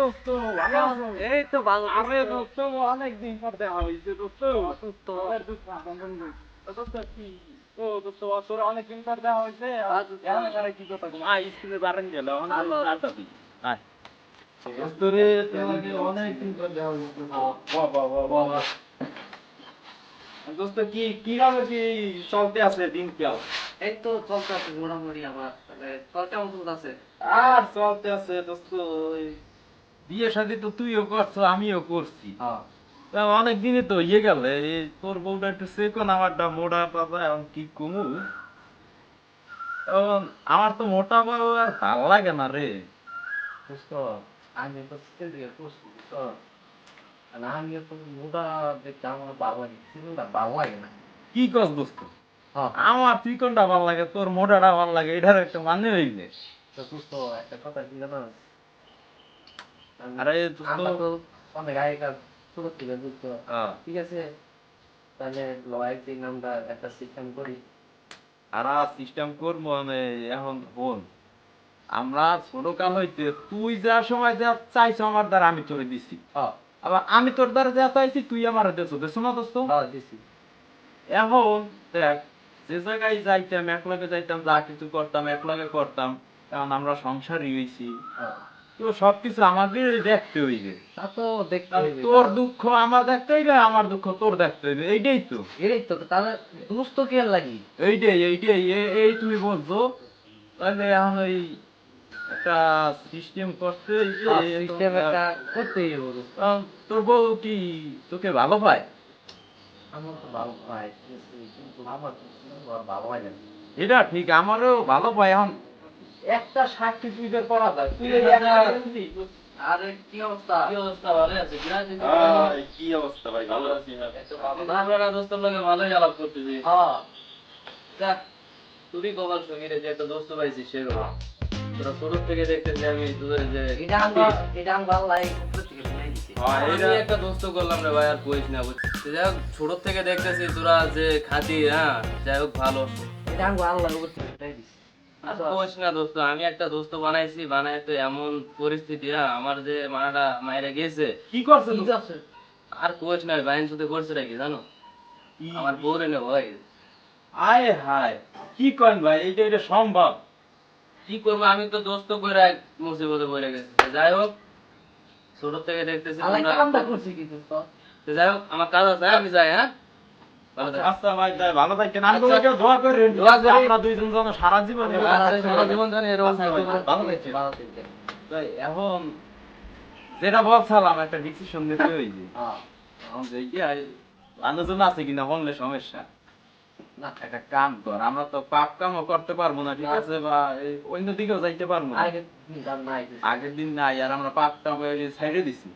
দোস্ত এই তো ভালো আরে দোস্ত অনেকদিন পর দেখা হয়েছে দোস্ত দোস্ত। দোস্ত, আপন বন্ধু। ও দোস্ত কি ও দোস্ত তোর অনেকদিন পর দেখা হয়েছে আর দোস্ত। এখন এখানে কি কথা আয় স্কুলে বারেন গেল এখন আর দোস্ত। আয় দোস্ত রে তোমাকে অনেকদিন পর দেখা হয়েছে বাহ বাহ বাহ বাহ বাহ। দোস্ত কি কীভাবে কি চলতে আছে দিন কাল এই তো চলতে আছে মোটামুটি আমার তাহলে তোর কেমন চলতে আর চলতে আছে দোস্ত বিয়ে শাদি তো তুইও করছ আমিও করছি। হ্যাঁ। অনেক দিনে তো ইয়ে গেলে তোর বউটা একটু সেকন আমারটা মোটা পাতা এখন কি কমু? এখন আমার তো মোটা বউ আর ভালো লাগে না রে। আমি তো স্কুল থেকে করছি আমি তো মোটা দেখতে আমার ভালো লাগে ভালো লাগে না। কি কস দোস্ত? হ্যাঁ। আমার চিকনটা ভালো লাগে তোর মোটাটা ভালো লাগে এটার একটা মানে তো দোস্ত একটা কথা কি জানো? আরে দোস্ত আমরা তো অনেক আগেকার ছোট থেকে যুক্ত। ঠিক আছে? তাহলে লড়াই দিন আমরা একটা সিস্টেম করি। আর সিস্টেম করব আমি এখন বল আমরা হইতে তুই যা সময় যা চাইছো আমার দ্বারা আমি দিছি। আবার আমি তোর দ্বারা যা চাইছি তুই আমার দেছো। দেছো না দোস্ত? হ্যাঁ এখন দেখ যে জায়গায় যাইতাম একলগে যাইতাম যা কিছু করতাম একলগে করতাম এখন আমরা সংসারই হইছি। হ্যাঁ। তো সবকিছু আমাদের দেখতে হইবে। তা তো দেখতে হবে। তোর দুঃখ আমার দেখতে হইবে আমার দুঃখ তোর দেখতে হইবে। এইটাই তো। এটাই তো তাহলে দুস্থ কে লাগি? এইটাই এইটাই এই তুমি বলছো। তাহলে এখন ওই একটা সিস্টেম করতে সিস্টেম একটা করতেই হবে তোর বউ কি তোকে ভালো পায়? আমার তো ভালো কিন্তু আমার ভালো না। এটা ঠিক আমারও ভালো পায় এখন। একটা সাক্ষী তুই করা যায় তুই আরে কি অবস্থা? কি অবস্থা ভালো আছে? কি অবস্থা ভাই ভালো আছি না আমরা দোস্তের লগে ভালোই আলাপ করতেছি। হ্যাঁ। দেখ তুই কবার সঙ্গী যে একটা দোস্ত পাইছি সেরকম। তোরা ছোট থেকে দেখতেছি আমি তোদের যে এটা আমার এটা আমার ভালো লাগে হ্যাঁ, আমি একটা দোস্ত করলাম রে ভাই আর কইস না বুঝছিস? যাই হোক ছোট থেকে দেখতেছি তোরা যে খাতি হ্যাঁ? যাই হোক ভালো। এটা আমার ভালো লাগে না দোস্ত আমি একটা দোস্ত বানাইছি বানাই তো এমন পরিস্থিতি হ্যাঁ আমার যে মানাটা মায়েরা গেছে। কি করছ আর কোচ না বাইন সাথে করছে নাকি জানো? আমার বউরে নে ভাই। আয় হায় কি করেন ভাই এইটা এটা সম্ভব? কি করব আমি তো দোস্ত করে এক মুসিবতে পড়ে গেছি। যাই হোক ছোট থেকে দেখতেছি আলাই তোমরা- কামটা করছি কি দোস্ত তো যাই হোক আমার কাজ আছে হ্যাঁ, আমি যাই হ্যাঁ। আচ্ছা। ভাই ভালো থাকেন। আমি আচ্ছা। তোমাকে দোয়া করি দোয়া করি। আমরা দুইজন যেন সারা জীবন আচ্ছা, সারা জীবন জানি এরকম ভাই, থাকব। ভালো থাকছেন তাই এখন যেটা বলছিলাম একটা ডিসিশন নিতে হইছে হ্যাঁ। যে আছে কিনা বললে সমস্যা। না। একটা কাম কর আমরা তো পাপ কামও করতে পারব না ঠিক আছে বা অন্য দিকেও যাইতে পারব না। আগের দিন নাই। আর আমরা পাপ কাম সাইডে দিছি।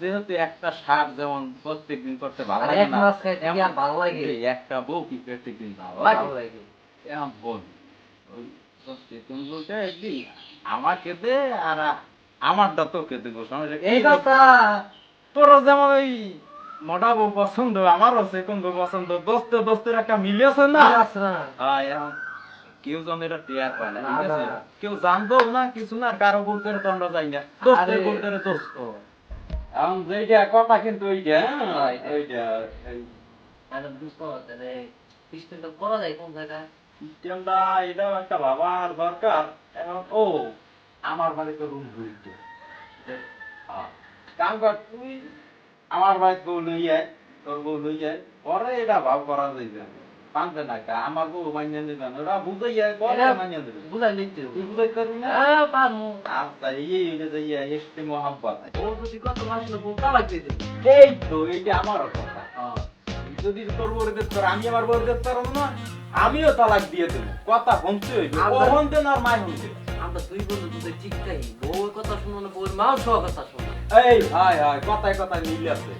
যেহেতু একটা সার যেমন প্রত্যেক দিন করতে ভালো লাগে না ভালো লাগে? একটা বউ কি প্রত্যেক দিন ভালো লাগে? লাগে। এখন বল তুমি বলতে একদিন আমাকে দে আর আমারটা তোকে দেবো সমস্যা এই কথা তোর যেমন ওই মোটা বউ পছন্দ আমারও সেকন্ড বউ পছন্দ। দোস্ত দোস্তের একটা মিল আছে না? হ্যাঁ, এখন কেউ যেন এটা টেয়ার পায় না না, ঠিক আছে কেউ জানতো না কিছু না কারও বলতে দণ্ড যাই না। দোস্তের বলতে দোস্ত। এখন যেইটা কথা কিন্তু ওইটা হ্যাঁ, ওইটা। এই আরে দোস্ত সিস্টেমটা করা যায় কোন জায়গায়? সিস্টেমটা এটাও একটা বাবার দরকার। এখন ও আমার বাড়িতে রুম ধুইতে কাম কর তুই আমার বাড়িতে বউ লই আয় তোর বউ লই আয়। পরে এটা ভাব করা যাইবে। পানতে না কা আমার বউ মানিয়ে নেবে না। ওরা বুঝাই যায় পরে এটা- মানিয়ে দেবে বুঝাই নিতে তুই বুঝাই পারবি না? পারমু এই এটা যাইয়া এসতে মহাব্বত ও যদি কত মাস না বলতা লাগতে দিবে? এই তো এইটা আমারও কথা। যদি তোর বউরে দেখতে পারো, আমি আমার বউরে দেখতে পারব না আমিও তালাক দিয়ে দেবো। কথা শুনতে হইবে। ও শুনতে না আর মায় শুনতে? আমরা দুই বন্ধু ঠিকটাই বউর কথা শুনো না বউর মাও কথা শোনো এই হাই হাই কথায় কথায় মিল আছে।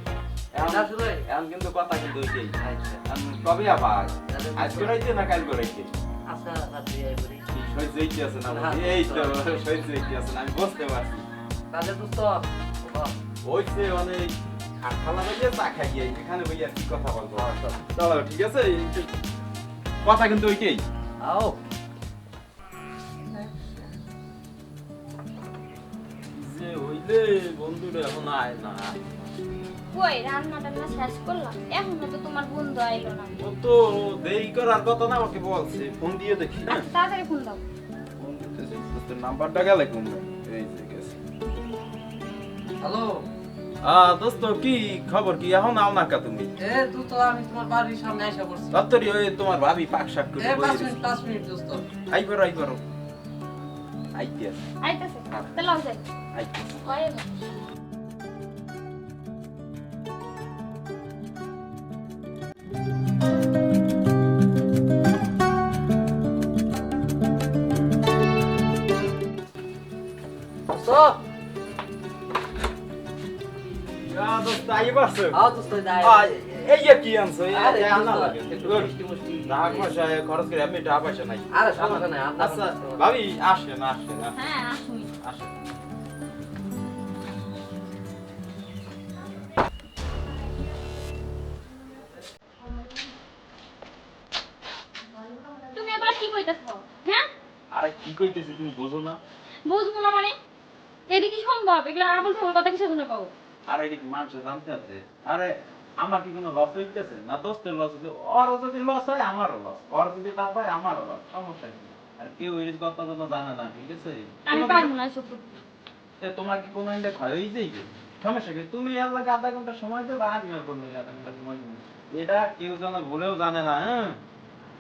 এখন আসলে এখন কিন্তু কথা কিন্তু ওইটাই আচ্ছা কবে আবার। আজকে রাইতে না কাল রাইতে আচ্ছা সহ্য আছে না হ্যাঁ, এই তো সহ্য হইতে আছে না আমি বুঝতে পারছি। কাজে দোস্ত বাহ, ওইছে অনেক। খালা ভাইয়া চা খাই গিয়ে এখানে কি কথা বলব? হ্যাঁ, চলো ঠিক আছে? কথা কিন্তু ওইটাই। আও। যে রে বন্ধুরা এখন আয় না কই রান্না টান্না শেষ করলাম। এখনও তো তোমার বন্ধু আইলো না। ও তো দেরি করার কথা না আমাকে বলছে ফোন দিয়ে দেখি না আচ্ছা তাড়াতাড়ি ফোন দাও। ফোন দিতেছে তোর নাম্বারটা গেলে কমবে এই যে গেছে। হ্যালো? আ দোস্ত কি খবর? কি এখন আও না কা তুমি? এ তুই তো আমি তোমার বাড়ির সামনে এসে পড়ছি। দত্তরি ওই তোমার ভাবি পাক শাক করে এ বই পাঁচ রয়েছে। মিনিট পাঁচ মিনিট দোস্ত। আই করো আই করো আইতে আইতেছে। তাহলে আও যাই আইতে কয় আই বাসো আও দোস্ত যাই আ এই যে কি আনছো এই আরে এই আনা দোস্ত, লাগে একটু মিষ্টি মিষ্টি টাকা পয়সা খরচ করে আমি টাকা পয়সা নাই আরে সমস্যা নাই আপনার আচ্ছা ভাবি আসেন আসেন আসেন, হ্যাঁ আসুন আসেন তুমি এবার কি কইতাছো হ্যাঁ আরে কি কইতেছি তুমি বুঝো না বুঝব না মানে এটা কি সম্ভব এগুলো আবল ফোন কথা কিছু শুনে পাবো আরে মানুষ জানতে আছে আরে আমার কি কোনো লস হইতেছে? না দোস্তের লস হইতে ওর যদি লস হয় আমারও লস ওর যদি লাভ হয় আমারও লস সমস্যা আর কেউ কথা কোনো জানে না ঠিক আছে? আমি পারব না এসব তোমার কি কোনো ক্ষয় হয়ে? যাইবে সমস্যা কি? তুমি এর লাগে আধা ঘণ্টা সময় দেবে আমি আর কোনো আধা ঘণ্টা সময় দেবো এটা কেউ যেন ভুলেও জানে না হ্যাঁ?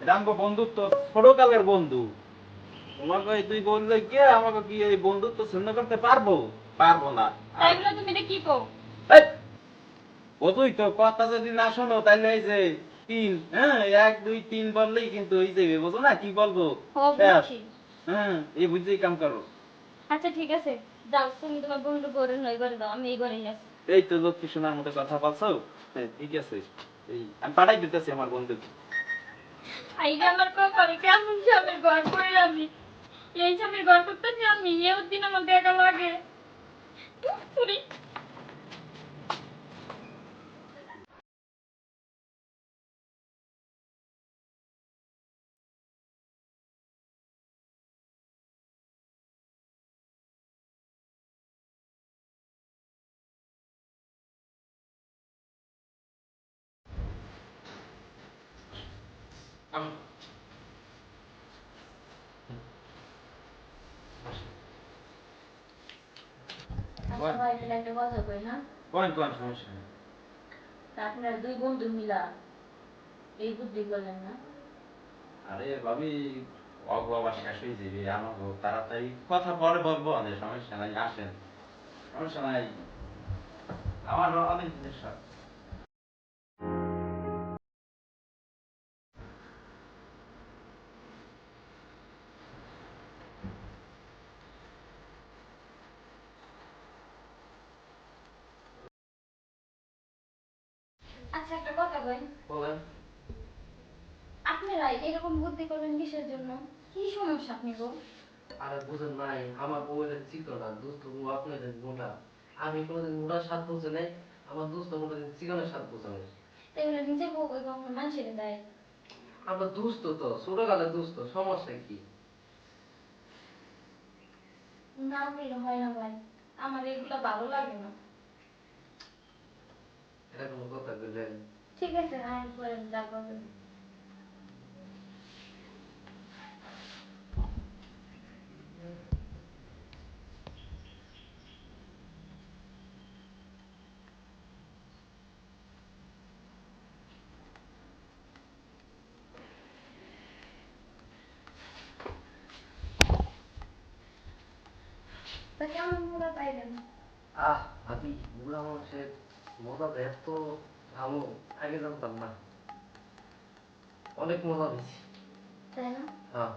এটা আমাকে বন্ধুত্ব ছোটকালের বন্ধু। তোমাকে তুই বললে কে আমাকে কি এই বন্ধুত্ব ছিন্ন করতে পারব? পারব না। তাই বলে তুমি এটা কি কও? এই, ওই তো কথা যদি না শোনো তাহলে এই যে তিন হ্যাঁ এক দুই তিন বললেই কিন্তু হয়ে যাবে বুঝো না? কি বলব। বুঝছি হ্যাঁ এই বুঝেই কাম করো। আচ্ছা ঠিক আছে। যাও তুমি তোমার বন্ধু করে নই করে দাও আমি এই ঘরেই আছি। এই তো লক্ষ্মী শোনার মতো কথা বলছো? হ্যাঁ, ঠিক আছে। এই আমি পাঠাই দিতেছি আমার বন্ধুকে। আইলে আমার কপালে কেমন স্বামীর ঘর করে আমি এই স্বামীর ঘর করতে আমি এও দিন আমার দেখা লাগে। তুই আচ্ছা ভাই তাহলে একটা কথা কই না? কোন কোন সমস্যা। আপনার দুই বন্ধু মিলা এই বুদ্ধি করলেন না? আরে ভাবি অগো আবার শেষ হয়ে যাবে আমাকে তাড়াতাড়ি কথা পরে বলব অনেক সমস্যা নাই আসেন। সমস্যা নাই। আমার অনেক জিনিস আচ্ছা একটা কথা কই বলেন। আপনারা এরকম বুদ্ধি করবেন কিসের জন্য? কি সমস্যা আপনি গো? আরে বুঝেন নাই আমার বউয়ের চিকনা দোস্ত বউ আপনাদের মোটা। আমি কোনোদিন মোটার স্বাদ বুঝে নাই আমার দোস্ত কোনোদিন চিকনের স্বাদ বুঝে নাই। তাই বলে নিজের বউ কই কখনো মানুষের দেয়? আমরা দুস্থ তো ছোটকালে দুস্থ সমস্যা কি? না বললে হয় না ভাই আমার এগুলো ভালো লাগে না এটা কোনো কথা বললেন ঠিক আছে আমি যা করবেন তা কেমন মোড়া পাইলেন? আহ ভাবি বুড়া মানুষের মজা এত ভালো আগে জানতাম না। অনেক মজা পেয়েছি তাই না? হ্যাঁ।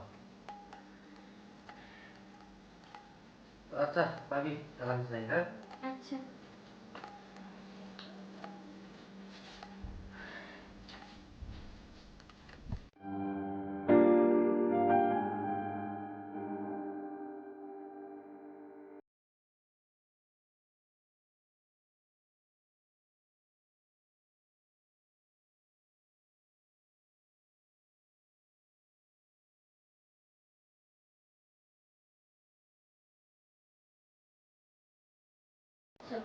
আচ্ছা ভাবি যাই হ্যাঁ? আচ্ছা।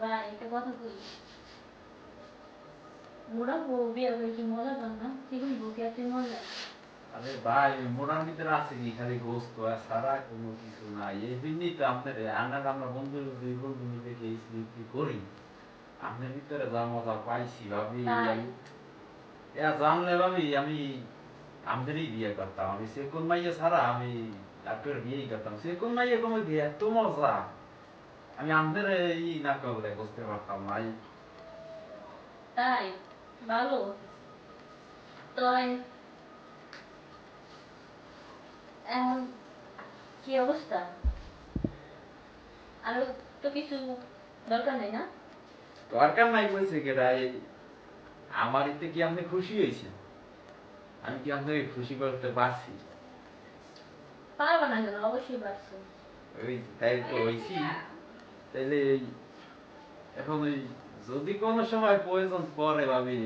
ভাই একটা কথা বলি। মোরা বউ বিয়ে করে কি মজা পান না সেরকম বউকে আপনি মজা? আরে ভাই মোটার ভিতরে আছে কি? খালি গোস্ত আর সারা কোনো কিছু নাই। এই জন্যই তো আপনার আনার আমরা বন্ধু দুই বন্ধু মিলে গেছি কি করি। আপনার ভিতরে যা মজা পাইছি ভাবি। আমি এ জানলে ভাবি আমি আমাদেরই বিয়ে করতাম। আমি সে কোন মাইয়া ছাড়া আমি আপনার বিয়েই করতাম। সে কোন মাইয়া কোনো বিয়ে এত মজা। আমি আমাদের এই না করলে বুঝতে পারতাম না এই তাই? ভালো। তো এখন কি অবস্থা? আরও তো কিছু দরকার নেই না? দরকার নাই বলছে কেটা এই আমার এতে কি আপনি খুশি হয়েছেন? আমি কি আপনাকে খুশি করতে পারছি? পারবা না কেন? অবশ্যই পারছ। ওই তাই তো হয়েছি। তাইলে এই এখন ওই যদি কোনো সময় প্রয়োজন পড়ে ভাবি।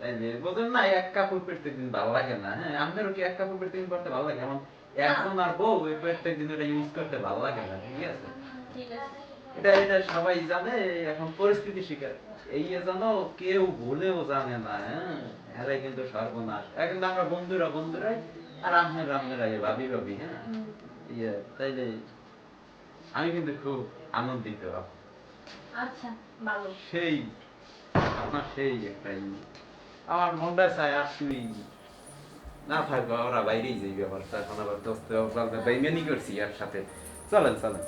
তাইলে না এক কাপড় ভালো লাগে না। হ্যাঁ আপনারও কি এক কাপড় পরতে ভালো লাগে? একজন আর বউ এই ওটা ইউজ করতে ভালো লাগে না ঠিক আছে? এটা এটা সবাই জানে এখন পরিস্থিতি শিকার। এই যেন কেউ ভুলেও জানে না হ্যাঁ? এরাই কিন্তু সর্বনাশ। এখন আমরা বন্ধুরা বন্ধুরাই আর আপনারা আপনারাই ভাবি ভাবি হ্যাঁ। ইয়ে তাইলে আমি কিন্তু খুব আনন্দিত আচ্ছা ভালো। সেই আপনার সেই একটা আমার মনটা চায় আর তুই না থাকব ওরা বাইরেই যাই ব্যাপারটা এখন আবার দোস্ত বেইমানি করছি আর সাথে চলেন চলেন।